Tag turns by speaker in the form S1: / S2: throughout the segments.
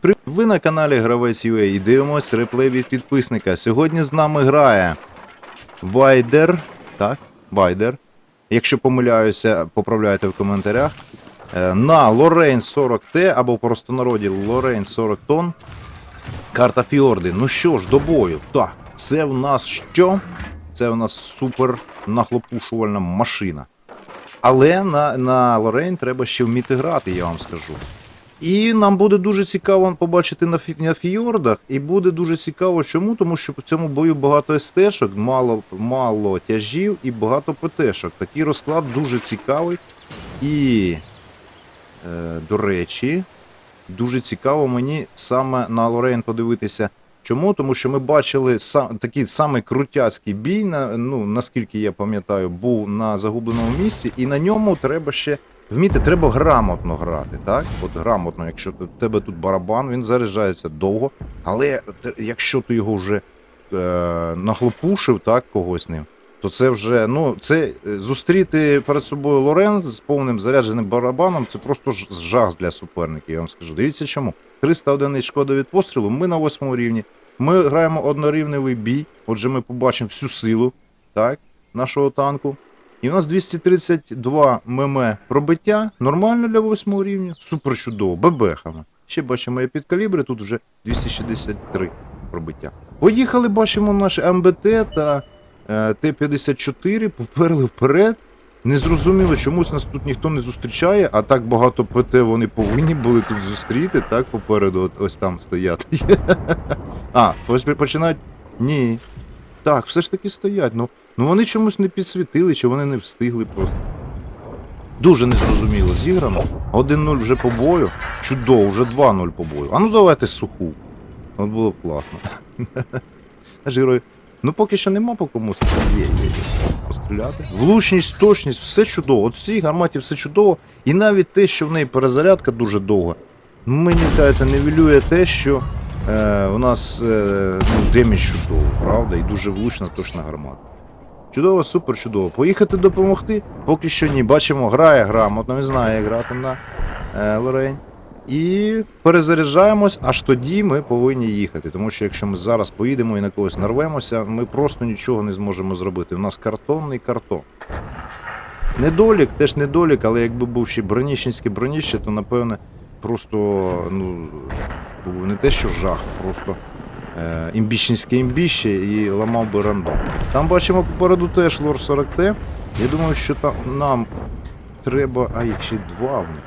S1: Привіт, ви на каналі Гравець UA і дивимось реплей від підписника. Сьогодні з нами грає Вайдер. Так, Вайдер. Якщо помиляюся, поправляйте в коментарях. Е, На Лорейн 40Т або в простонароді Лорейн 40 тонн. Карта Фіорди. Ну що ж, до бою. Так, це в нас що? Це в нас супер нахлопушувальна машина. Але на, на Лорейн треба ще вміти грати, я вам скажу. І нам буде дуже цікаво побачити на, фі- на фіордах. І буде дуже цікаво, чому? Тому що в цьому бою багато СТ-шок, мало, мало тяжів і багато ПТ-шок. Такий розклад дуже цікавий. І, е, до речі, дуже цікаво мені саме на Лорейн подивитися. Чому? Тому що ми бачили сам, такий самий крутяцький бій, на, ну, наскільки я пам'ятаю, був на загубленому місці, і на ньому треба ще вміти, треба грамотно грати. так? От грамотно, якщо в тебе тут барабан, він заряджається довго, але якщо ти його вже е, нахлопушив, так, когось ним, то це вже, ну, це е, зустріти перед собою Лорен з повним зарядженим барабаном, це просто жах для суперників, я вам скажу. Дивіться чому. 300 одиниць шкода від пострілу, ми на восьмому рівні. Ми граємо однорівневий бій, отже, ми побачимо всю силу так, нашого танку. І у нас 232 мм пробиття, нормально для восьмого рівня, супер чудово, бебехами. Ще бачимо є підкалібри, тут вже 263 пробиття. Поїхали, бачимо наш МБТ та е, Т-54, поперли вперед. Не зрозуміло, чомусь нас тут ніхто не зустрічає, а так багато ПТ вони повинні були тут зустріти, так попереду, от, ось там стояти. а, ось починають. Ні. Так, все ж таки стоять. Ну, ну вони чомусь не підсвітили, чи вони не встигли просто. Дуже незрозуміло зіграно. 1-0 вже по бою. Чудово, вже 2-0 по бою. А ну давайте суху. От було б класно. Наш. Ну поки що нема по кому стріляти. Є, є, є. Постріляти. Влучність, точність, все чудово. От в цій гарматі все чудово. І навіть те, що в неї перезарядка дуже довга, мені здається, нивелює те, що е, у нас е, ну, демідж чудово, правда? І дуже влучна, точна гармата. Чудово, супер чудово. Поїхати допомогти? Поки що ні. Бачимо, грає грамотно, він знає, як грати на е, Лорейн. І перезаряджаємось, аж тоді ми повинні їхати. Тому що якщо ми зараз поїдемо і на когось нарвемося, ми просто нічого не зможемо зробити. У нас картонний картон. Недолік, теж недолік, але якби був ще броніщенське броніще, то напевне просто ну, був не те, що жах, просто е, імбіще і ламав би рандом. Там бачимо попереду теж лор 40Т. Я думаю, що там нам треба. А їх ще два в них.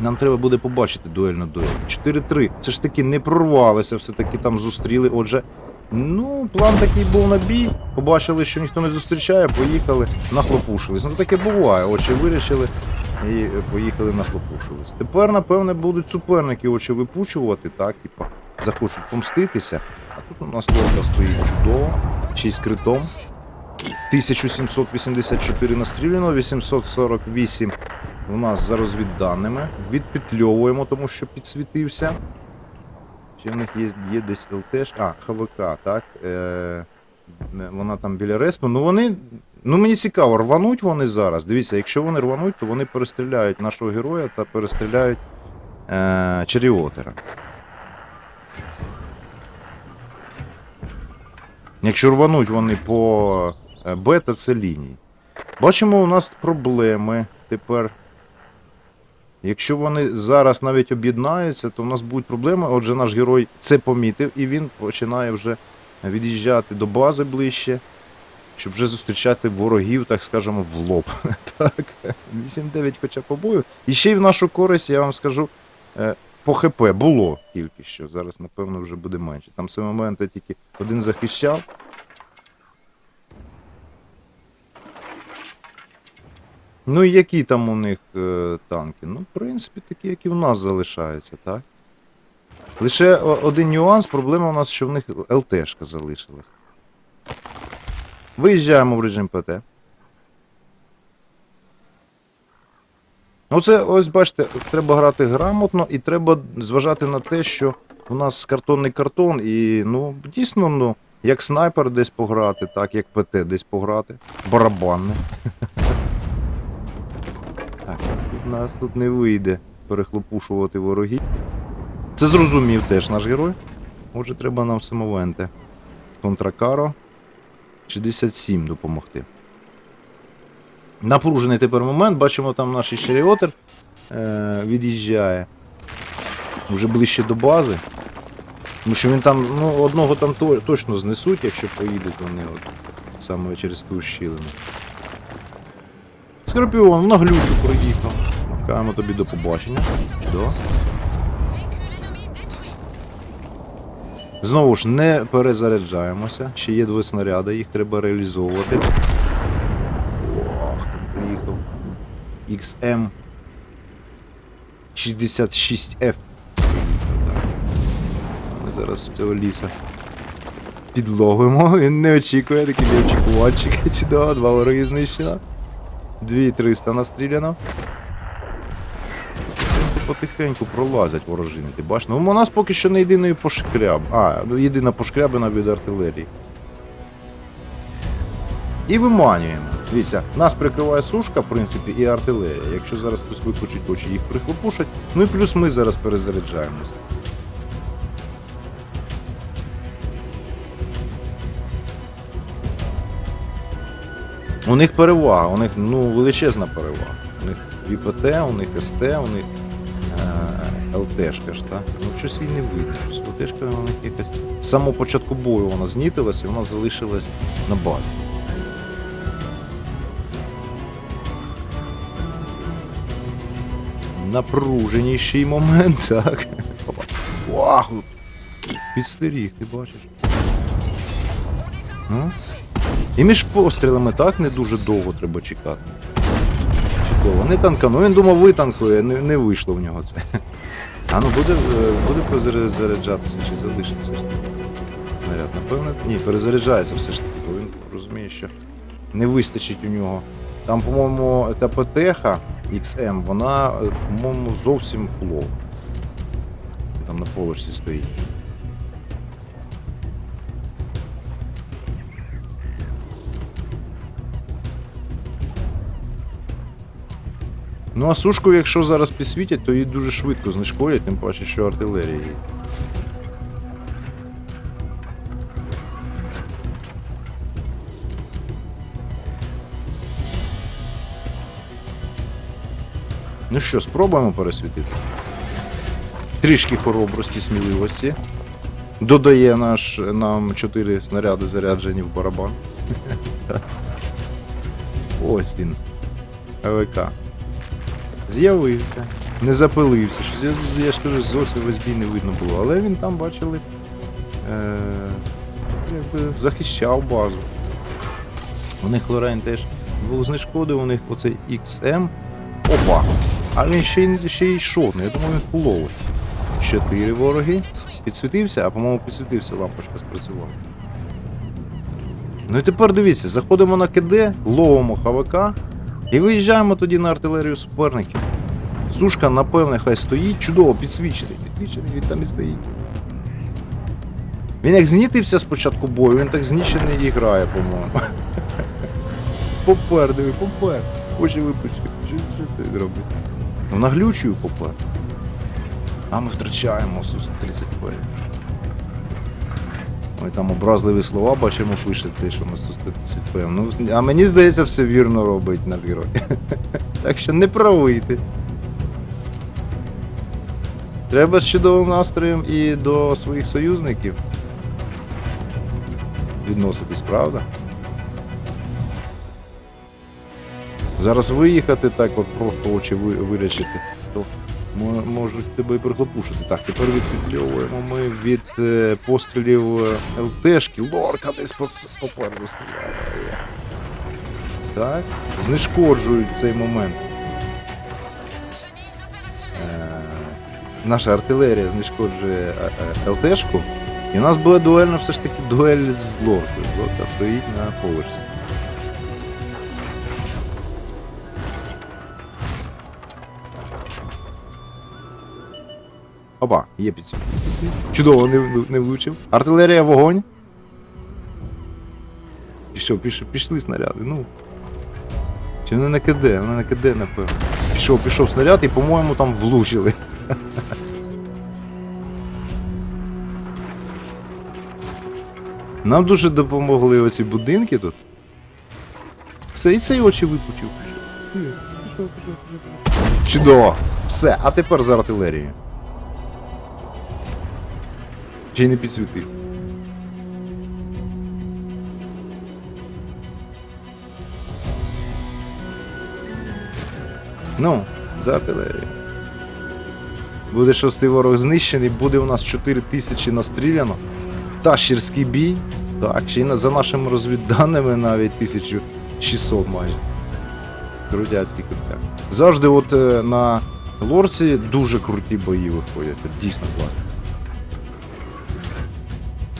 S1: Нам треба буде побачити дуельну дуель. 4-3. Це ж таки не прорвалися, все-таки там зустріли. Отже, ну, план такий був на бій. Побачили, що ніхто не зустрічає, поїхали, нахлопушились. Ну таке буває. Очі вирішили і е, поїхали нахлопушились. Тепер, напевне, будуть суперники очі випучувати, так, типа, захочуть помститися. А тут у нас лодка стоїть чудово, 6 критом. 1784 настріляно, 848 у нас за розвідданими. Відпетльовуємо, тому що підсвітився. Ще в них є, є десь ЛТш. А, ХВК, так. Е, вона там біля респу. Ну вони. Ну мені цікаво, рвануть вони зараз. Дивіться, якщо вони рвануть, то вони перестріляють нашого героя та перестріляють е, Черіотера. Якщо рвануть вони по е, Б, то це лінії. Бачимо, у нас проблеми тепер. Якщо вони зараз навіть об'єднаються, то в нас будуть проблеми. Отже, наш герой це помітив і він починає вже від'їжджати до бази ближче, щоб вже зустрічати ворогів, так скажемо, в лоб. Так, 8-9 хоча по бою. І ще й в нашу користь, я вам скажу, е, по ХП було тільки що. Зараз, напевно, вже буде менше. Там все моменти тільки один захищав. Ну і які там у них е, танки? Ну, в принципі, такі, як і в нас залишаються, так? Лише один нюанс, проблема у нас, що в них ЛТшка залишилась. Виїжджаємо в режим ПТ. Оце, ось бачите, треба грати грамотно і треба зважати на те, що у нас картонний картон, і ну, дійсно, ну, як снайпер десь пограти, так, як ПТ десь пограти. Барабанне. Так, тут нас тут не вийде перехлопушувати ворогів. Це зрозумів теж наш герой. Отже, треба нам самовенти. Контракаро 67 допомогти. Напружений тепер момент, бачимо, там наш Шеріотер е, від'їжджає. Вже ближче до бази. Тому що він там, ну, одного там то, точно знесуть, якщо поїдуть вони от, саме через ту щілину. Скорпіон на глючу проїхав. Макаємо тобі до побачення. Чудово. Знову ж не перезаряджаємося. Ще є два снаряди, їх треба реалізовувати. Ох, там приїхав. XM 66F. Ми зараз цього ліса підловимо. Він не очікує, такий неочікуванчик. Чудово, два вороги знищено. 2300 настріляно. Потихеньку пролазять ворожини, ти бачиш? Ну у нас поки що не єдиної пошкряб. А, ну, єдина пошкрябина від артилерії. І виманюємо. Дивіться, нас прикриває сушка, в принципі, і артилерія. Якщо зараз хтось випучить очі, їх прихлопушать. Ну і плюс ми зараз перезаряджаємося. У них перевага, у них ну, величезна перевага. У них ВПТ, у них СТ, у них ЛТшка ж, так? Ну щось їй не видно. ЛТшка у них якась. З самого початку бою вона знітилась і вона залишилась на базі. Напруженіший момент, так. Ваху! Підстеріг, ти бачиш. Ну? І між пострілами так не дуже довго треба чекати. Чудово, не танканув. Він думав, витанкує, не, не вийшло в нього це. А ну буде, е, буде перезаряджатися чи залишиться. Снаряд, напевно. Ні, перезаряджається все ж таки, бо він розуміє, що не вистачить у нього. Там, по-моєму, та ПТХ XM, вона, е, по-моєму, зовсім флоу. Там на полочці стоїть. Ну а сушку, якщо зараз підсвітять, то її дуже швидко знешкодять, тим паче, що артилерія є. Ну що, спробуємо пересвітити. Трішки хоробрості, сміливості. Додає наш, нам 4 снаряди заряджені в барабан. Ось він. АВК. З'явився, не запилився. Щось я, я ж кажу, зовсім весь бій не видно було. Але він там, бачили, е, якби захищав базу. У них Лорен теж був знешкодив, у них оцей XM. Опа! А він ще ще й йшов, ну, я думаю, він фуловий. Чотири вороги. Підсвітився, а по-моєму підсвітився, лампочка спрацювала. Ну і тепер дивіться, заходимо на КД, ловимо ХВК і виїжджаємо тоді на артилерію суперників. Сушка, напевне, хай стоїть, чудово підсвічений. Підсвічений, він там і стоїть. Він як знітився спочатку бою, він так знічений і грає, по-моєму. Попер, диви, попер. Очі випучив. Що, це робить? Ну наглючую попер. А ми втрачаємо Су-130 п Ой, там образливі слова бачимо, пише цей, що ми Су-130 п Ну, а мені здається, все вірно робить наш герой. так що не правий ти. Треба з чудовим настроєм і до своїх союзників відноситись, правда? Зараз виїхати так, от просто очі ви- вирячити, то мо- можуть тебе і прихлопушити. Так, тепер відпітльовуємо ми від е, пострілів е, ЛТшки. Лорка десь попереду стріляє. Так, знешкоджують цей момент. Е, наша артилерія знешкоджує е, е, ЛТшку. І у нас була дуельна все ж таки дуель з лоркою. Лорка стоїть на поверсі. Опа, є під Чудово, не не влучив. Артилерія вогонь. І що, пішли, пішли снаряди, ну. Чи не на КД, не на КД, напевно. Пішов, пішов снаряд і, по-моєму, там влучили. Нам дуже допомогли оці будинки тут. Все, і цей очі випучив. Чудово. Все, а тепер за артилерією. Ще й не підсвітив. Ну, за артилерію. Буде шостий ворог знищений, буде у нас 4 тисячі настріляно. Тащерський бій. Так, ще й за нашими розвідданими навіть 1600 майже. Крутяцький крутяк. Завжди от е, на лорці дуже круті бої виходять. Дійсно класно.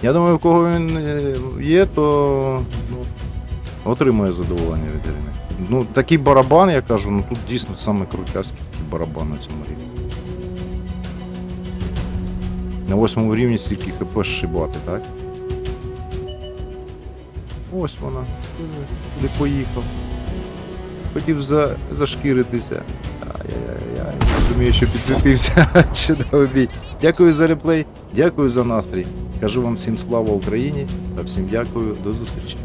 S1: Я думаю, у кого він е, є, то ну, отримує задоволення від рівня. Ну, такий барабан, я кажу, ну тут дійсно саме крутяцький барабан на цьому рівні. На восьмому рівні стільки хп шибати, так? Ось вона. Куди поїхав. Хотів за, зашкіритися. Ай-яй-яй, розумію, що підсвітився. Чудовий бій. Дякую за реплей, дякую за настрій. Кажу вам всім слава Україні та всім дякую, до зустрічі.